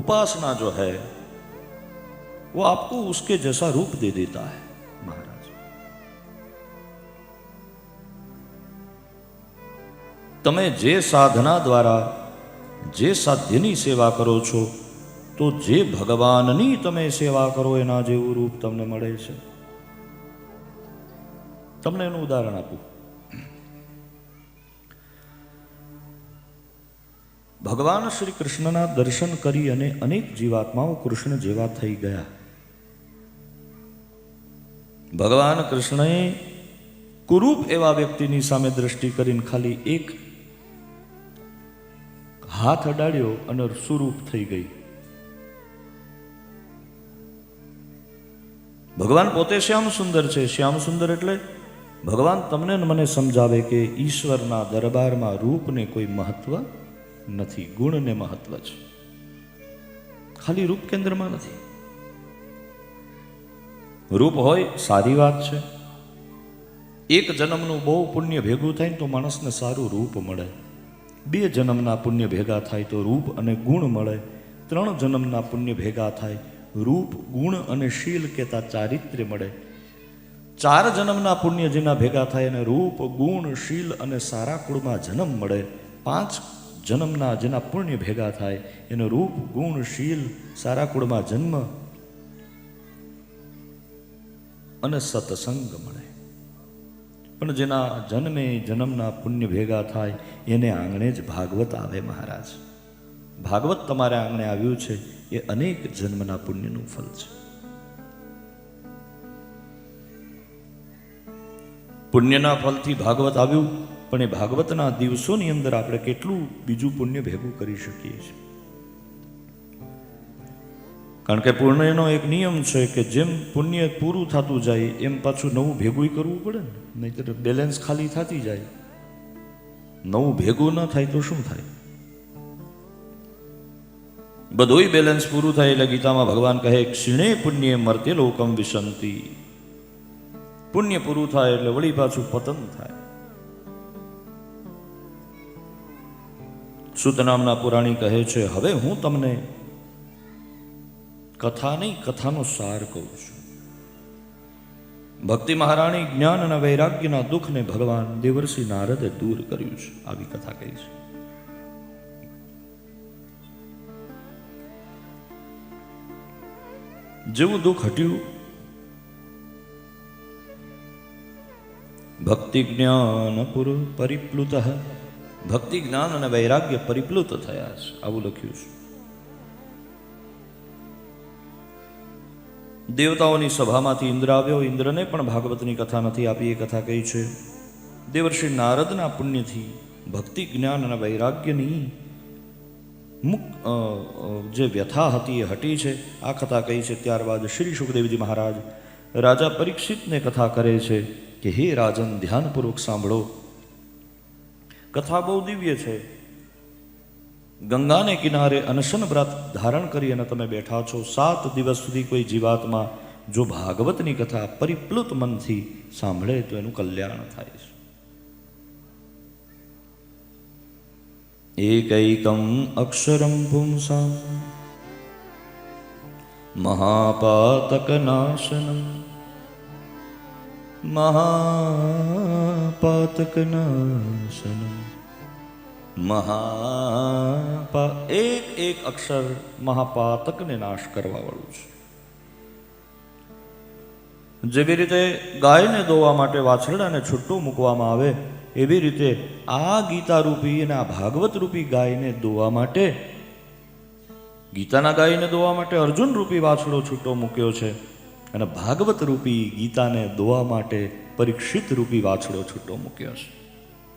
उपासना जो है वो आपको उसके जैसा रूप दे देता है महाराज તમે જે સાધના દ્વારા જે સાધ્યની સેવા કરો છો તો જે ભગવાનની તમે સેવા કરો એના જેવું રૂપ તમને મળે છે તમને એનું ઉદાહરણ આપું ભગવાન શ્રી કૃષ્ણના દર્શન કરી અને અનેક જીવાત્માઓ કૃષ્ણ જેવા થઈ ગયા. ભગવાન કૃષ્ણએ કુરૂપ એવા વ્યક્તિની સામે દ્રષ્ટિ કરીને ખાલી એક હાથ અડાડ્યો અને સુરૂપ થઈ ગઈ. ભગવાન પોતે શ્યામ સુંદર છે. શ્યામ સુંદર એટલે ભગવાન તમને મને સમજાવે કે ઈશ્વરના દરબારમાં રૂપને કોઈ મહત્વ નથી ગુણને મહત્વ છે. ખાલી રૂપ કેન્દ્રમાં નથી. રૂપ હોય, સારી વાત છે. એક જન્મનું બહુ પુણ્ય ભેગું થાય તો માણસને સારું રૂપ મળે. બે જન્મના પુણ્ય ભેગા થાય તો રૂપ અને ગુણ મળે. ત્રણ જન્મના પુણ્ય ભેગા થાય, રૂપ, ગુણ અને શીલ કહેતા ચારિત્ર્ય મળે. ચાર જન્મના પુણ્ય જેના ભેગા થાય અને રૂપ, ગુણ, શીલ અને સારા કુળમાં જન્મ મળે. પાંચ જન્મના જેના પુણ્ય ભેગા થાય, એનો રૂપ, ગુણ, શીલ, સારા કુળમાં જન્મ અને સત્સંગ મળે. પણ જેના જન્મે, જન્મના પુણ્ય ભેગા થાય, એને આંગણે જ ભાગવત આવે મહારાજ. ભાગવત તમારે આંગણે આવ્યું છે, એ અનેક જન્મના પુણ્યનું ફળ છે. પુણ્યના ફલથી ભાગવત આવ્યું પણ એ ભાગવતના દિવસોની અંદર આપણે કેટલું બીજું પુણ્ય ભેગું કરી શકીએ છીએ. કારણ કે પુણ્યનો એક નિયમ છે કે જેમ પુણ્ય પૂરું થતું જાય, એમ પાછું નવું ભેગું કરવું પડે ને. નહીતર બેલેન્સ ખાલી થતી જાય. નવું ભેગું ન થાય તો શું થાય? બધું બેલેન્સ પૂરું થાય એટલે ગીતામાં ભગવાન કહે, ક્ષીણે પુણ્ય મર્ત્ય લોકમ વિશંતિ. પુણ્ય પૂરું થાય એટલે વળી પાછું પતન થાય. સુત નામના પુરાણી કહે છે, હવે હું તમને કથા નહીં, કથાનો સાર કહું છું. ભક્તિ મહારાણી જ્ઞાન અને વૈરાગ્યના દુઃખને ભગવાન દેવર્ષિ નારદે દૂર કર્યું છે. આવી કથા કહી છે. જેવું દુઃખ હટ્યું, ભક્તિ જ્ઞાન પુર પરિપ્લુત ભક્તિ, જ્ઞાન અને વૈરાગ્ય પરિપ્લુત થયા છે. આવું લખ્યું છે. દેવતાઓની સભામાંથી ઇન્દ્ર આવ્યો. ઇન્દ્રને પણ ભાગવતની કથા નથી આપી. એ કથા કહી છે? દેવર્ષિ નારદના પુણ્યથી ભક્તિ, જ્ઞાન અને વૈરાગ્યની મુક જે વ્યથા હતી એ હટી છે. આ કથા કહી છે? ત્યારબાદ શ્રી સુખદેવજી મહારાજ રાજા પરીક્ષિતને કથા કરે છે કે, હે રાજન, ધ્યાનપૂર્વક સાંભળો. કથા બહુ દિવ્ય છે. ગંગાને કિનારે અનશન વ્રત ધારણ કરી અને તમે બેઠા છો, સાત દિવસ સુધી કોઈ જીવાતમાં જો ભાગવતની કથા પરિપ્લુત મનથી સાંભળે તો એનું કલ્યાણ થાય છે. એકૈકમ અક્ષરમ પુંસા મહાપાતકનાશનમ મહાપાતકનાશનમ. મહાપા, એક એક અક્ષર મહાપાતકને નાશ કરવા વાળું છે. જેવી રીતે ગાયને દોવા માટે વાછરડાને છૂટું મૂકવામાં આવે, એવી રીતે આ ગીતા રૂપી અને આ ભાગવત રૂપી ગાયને દોવા માટે, ગીતાના ગાયને દોવા માટે અર્જુન રૂપી વાછડો છૂટો મૂક્યો છે. અને ભાગવત રૂપી ગીતાને દોવા માટે પરીક્ષિત રૂપી વાછડો છૂટો મૂક્યો છે.